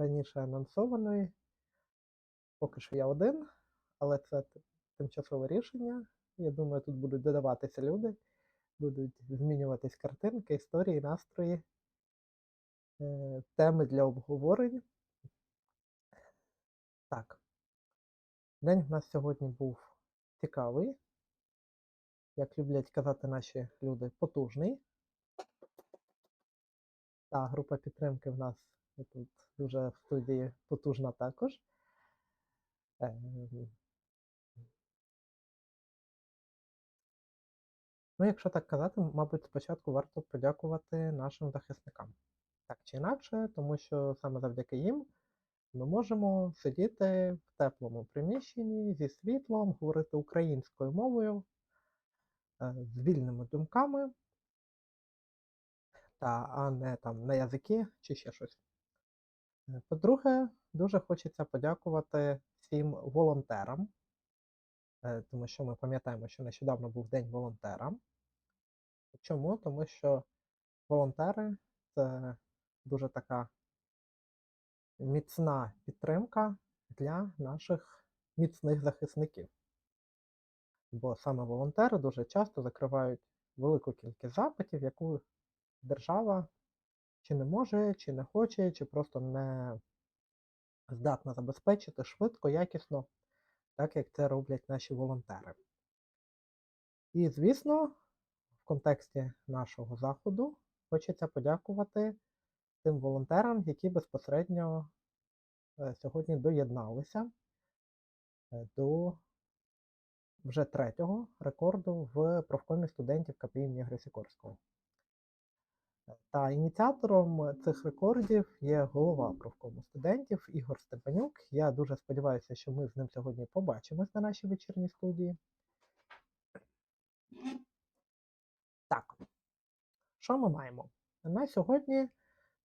раніше анонсованої. Поки що я один, але це тимчасове рішення. Я думаю, тут будуть додаватися люди, будуть змінюватись картинки, історії, настрої, е, теми для обговорень. Так. День в нас сьогодні був цікавий. Як люблять казати наші люди, потужний. Та група підтримки в нас тут дуже в студії потужна також. Ем, Ну, якщо так казати, мабуть, спочатку варто подякувати нашим захисникам. Так чи інакше, тому що саме завдяки їм ми можемо сидіти в теплому приміщенні зі світлом, говорити українською мовою, е, з вільними думками, та, а не там на язики чи ще щось. Е, По-друге, дуже хочеться подякувати всім волонтерам, е, тому що ми пам'ятаємо, що нещодавно був День волонтера. Чому? Тому що волонтери це дуже така міцна підтримка для наших міцних захисників. Бо саме волонтери дуже часто закривають велику кількість запитів, яку держава чи не може, чи не хоче, чи просто не здатна забезпечити швидко, якісно, так як це роблять наші волонтери. І, звісно, в контексті нашого заходу хочеться подякувати тим волонтерам, які безпосередньо е, сьогодні доєдналися е, до вже третього рекорду в профкомі студентів КПІ імені Грисікорського. Та ініціатором цих рекордів є голова профкому студентів Ігор Степанюк. Я дуже сподіваюся, що ми з ним сьогодні побачимось на нашій вечірній студії. Так, що ми маємо? На сьогодні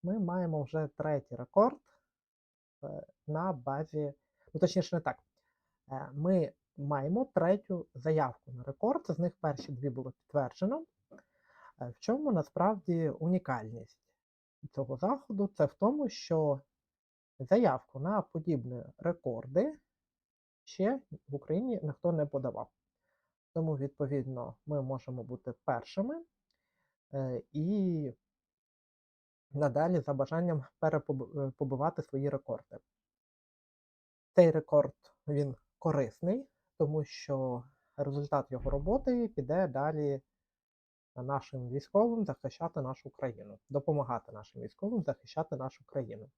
ми маємо вже третій рекорд е, на базі, ну точніше не так. Е, Ми маємо третю заявку на рекорд, з них перші дві було підтверджено. Е, В чому насправді унікальність цього заходу? Це в тому, що заявку на подібні рекорди ще в Україні ніхто не подавав. Тому, відповідно, ми можемо бути першими е, і надалі за бажанням перепобивати свої рекорди. Цей рекорд він корисний, тому що результат його роботи піде далі нашим військовим захищати нашу країну, допомагати нашим військовим захищати нашу країну.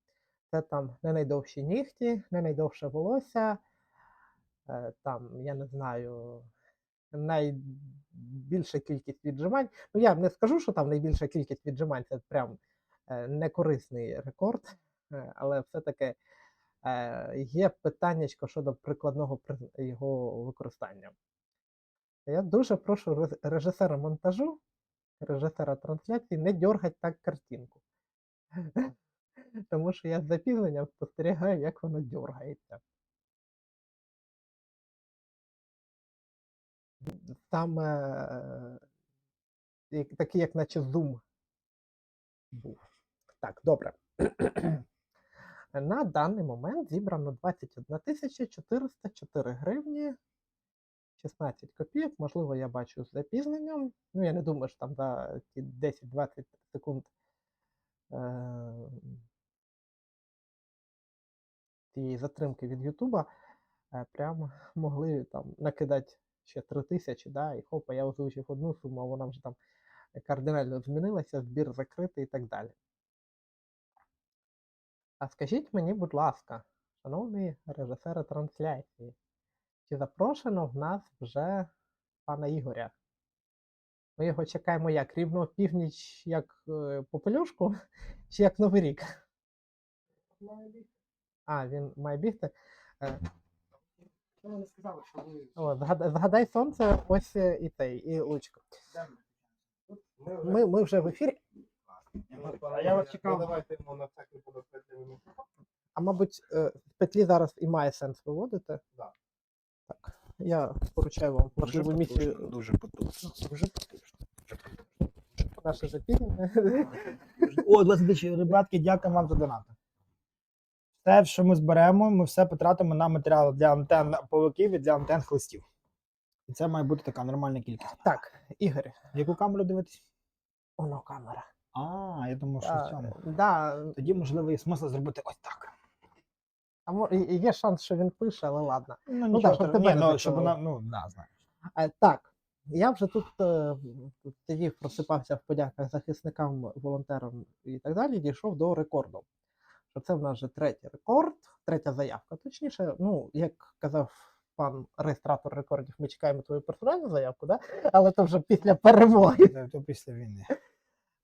Це там не найдовші нігті, не найдовше волосся, е, там, я не знаю, найбільша кількість віджимань. Ну, я не скажу, що там найбільша кількість віджимань це прям е, некорисний рекорд, е, але все-таки є питаннячко щодо прикладного його використання. Я дуже прошу режисера монтажу, режисера трансляції не дергать так картинку. Тому що я з запізненням спостерігаю, як воно дергається. Там е, такий, як наче зум був. Так, добре. На даний момент зібрано 21 404 гривні 16 копійок. Можливо, я бачу з запізненням. Ну, я не думаю, що там за ті 10-20 секунд е, цієї затримки від Ютуба е, прям могли там накидати ще 3 тисячі, да, і хопа, я озвучив одну суму, а вона вже там кардинально змінилася, збір закритий і так далі. А скажіть мені, будь ласка, шановний режисери трансляції, чи запрошено в нас вже пана Ігоря? Ми його чекаємо як рівно північ, як е, попелюшку, чи як Новий рік? А, він має бігти. Е, не сказали, що ви. О, згадай, згадай сонце, ось е, і цей, і Лучко. Ми Ми, вже в ефірі, А я вас чекав. Давайте йому на всякий п'ять а мабуть, е, з петлі зараз і має сенс виводити. Да. Я поручаю вам Дуже важливу місію дуже потужно. Дуже потужно. Наше запізнення. О, 20 тисяч, ребятки, дякую вам за донати. те, що ми зберемо, ми все потратимо на матеріал для антенн павуків і для антенн хлистів. І це має бути така нормальна кількість. Так, Ігор, яку камеру дивитись? воно камера. А, я думав, що в цьому. да, Тоді, можливо, є смисл зробити ось так. А мо- і- і є шанс, що він пише, але ладно. Ну, да, нічого, щоб тебе ні, не ну, щоб вона, ну, да, знаєш. Е, Так, я вже тут е, тут просипався в подяках захисникам, волонтерам і так далі, дійшов до рекорду. Що це в нас вже третій рекорд, третя заявка. Точніше, ну, як казав пан реєстратор рекордів, ми чекаємо твою персональну заявку, да? але то вже після перемоги. Це то після війни.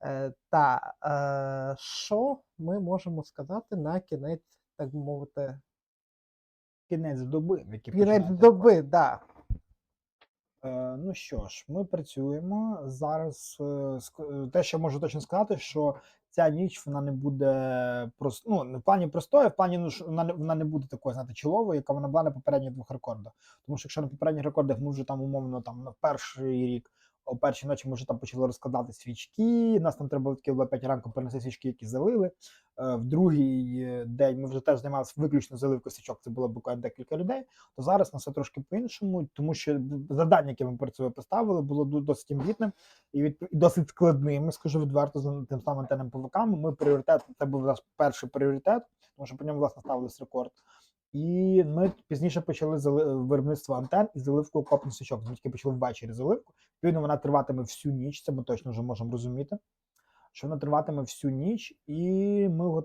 Е, та е, що ми можемо сказати на кінець, так би мовити, Кінець доби, в кінець доби, да. Е, Ну що ж, ми працюємо зараз. е, е, Те, що можу точно сказати, що ця ніч вона не буде просто ну не в плані простої, в плані ну, вона не вона не буде такою, знаєте, чоловою, яка вона була на попередніх двох рекордах. Тому що якщо на попередніх рекордах ми вже там умовно там на перший рік. О першій ночі ми вже там почали розкладати свічки. Нас там треба було таки було 5 ранку перенести свічки, які залили. Е, В другий е, день ми вже теж займалися виключно заливкою свічок. Це було буквально декілька людей то зараз на все трошки по-іншому, тому що завдання, яке ми перед собою поставили, було досить амбітним і, від, досить складним. Скажу відверто з тим самим антенним ПВК. Ми пріоритет, це був наш перший пріоритет, тому що по ньому власне ставились рекорд. І ми пізніше почали зали... виробництво антен і заливку окопних свічок. Тільки почали ввечері заливку. Відповідно, вона триватиме всю ніч. Це ми точно вже можемо розуміти. Що вона триватиме всю ніч, і ми е,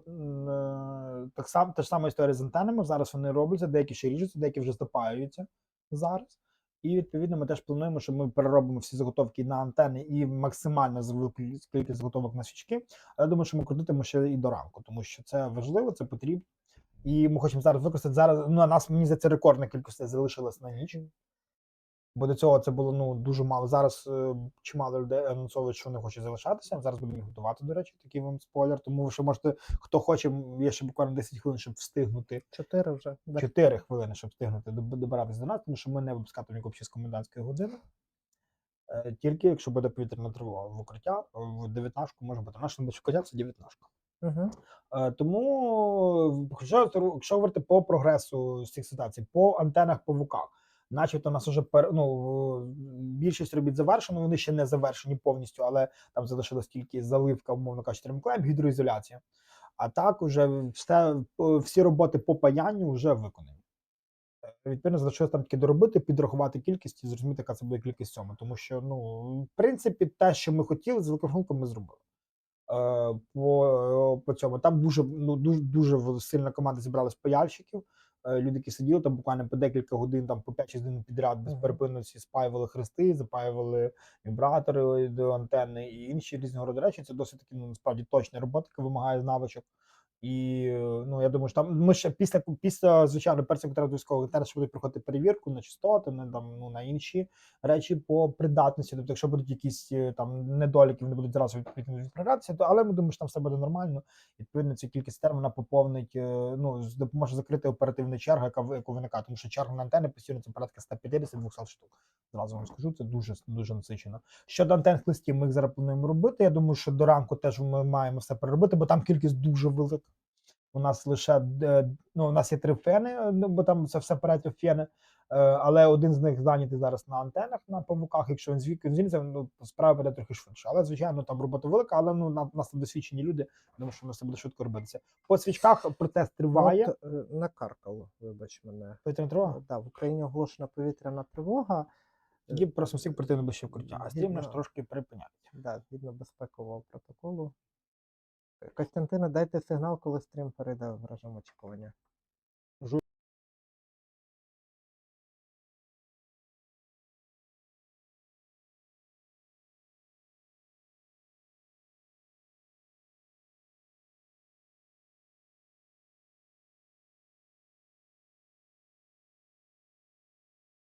так само та ж сама історія з антенами. Зараз вони робляться, деякі ще ріжуться, деякі вже запаюються зараз. І відповідно ми теж плануємо, що ми переробимо всі заготовки на антени і максимально кількість заготовок на свічки. Але думаю, що ми крутитимо ще і до ранку, тому що це важливо, це потрібно. І ми хочемо зараз використати зараз. Ну, а нас мені за це рекордна кількість залишилась на ніч. Бо до цього це було ну дуже мало. Зараз е, чимало людей анонсовують, що не хочуть залишатися. Зараз будемо їх готувати, до речі, такий вам спойлер. Тому ви ще можете, хто хоче, є ще буквально 10 хвилин, щоб встигнути. Чотири вже. 4 хвилини, щоб встигнути доб- добиратися до нас, тому що ми не випускатимемо нікого з комендантської години. Е, Тільки якщо буде повітряна тривога в укриття, в 19 може бути. Наше найближче укриття це 19. Е, Тому, якщо, якщо говорити по прогресу з цих ситуацій, по антенах по ВУКах, начебто у нас вже ну, більшість робіт завершено, вони ще не завершені повністю, але там залишилась тільки заливка, умовно кажучи, термоклеєм, гідроізоляція. А так уже все, всі роботи по паянню вже виконані. Відповідно, залишилось там тільки доробити, підрахувати кількість і зрозуміти, яка це буде кількість цьому. Тому що, ну, в принципі, те, що ми хотіли, з великорахунком ми зробили. Е, по, по цьому. Там дуже, ну, дуже, дуже сильна команда зібралась паяльщиків. Е, Люди, які сиділи там буквально по декілька годин, там по 5-6 годин підряд без Мгм. перепинності спаювали хрести, запаювали вібратори до антенни і інші різного роду речі. Це досить таки ну, насправді точна робота, яка вимагає навичок. І е, ну я думаю, що там ми ще після після звичайно першого контракту військового теж будуть проходити перевірку на частоти, на там ну на інші речі по придатності. Тобто, якщо будуть якісь е, там недоліки, вони будуть зразу відповідно відправлятися. То але ми думаємо, що там все буде нормально. Відповідно, ця кількість термін вона поповнить, е, ну допоможе закрити оперативну чергу, яка яку виникає, тому що черга на антени постійно це порядка 150-200 штук. Зразу вам скажу, це дуже дуже насичено. Щодо антенних листів, ми їх зараз плануємо робити. Я думаю, що до ранку теж ми маємо все переробити, бо там кількість дуже велика. У нас лише е, ну, у нас є три фени, е, ну, бо там це все перетів фени. Е, Але один з них зайнятий зараз на антенах на павуках. Якщо він звідки звільниться, ну справа буде трохи швидше. Але звичайно, там робота велика, але ну на нас там досвідчені люди. Думаю, що нас це буде швидко робитися. По свічках процес триває. От, накаркало, вибач мене. Повітряна тривога. Да, в Україні оголошена повітряна тривога. Тоді просимо всіх прийти на ближче вкриття, а стрім наш трошки припиняється. Да, згідно безпекового протоколу. Костянтине, дайте сигнал, коли стрім перейде в режим очікування.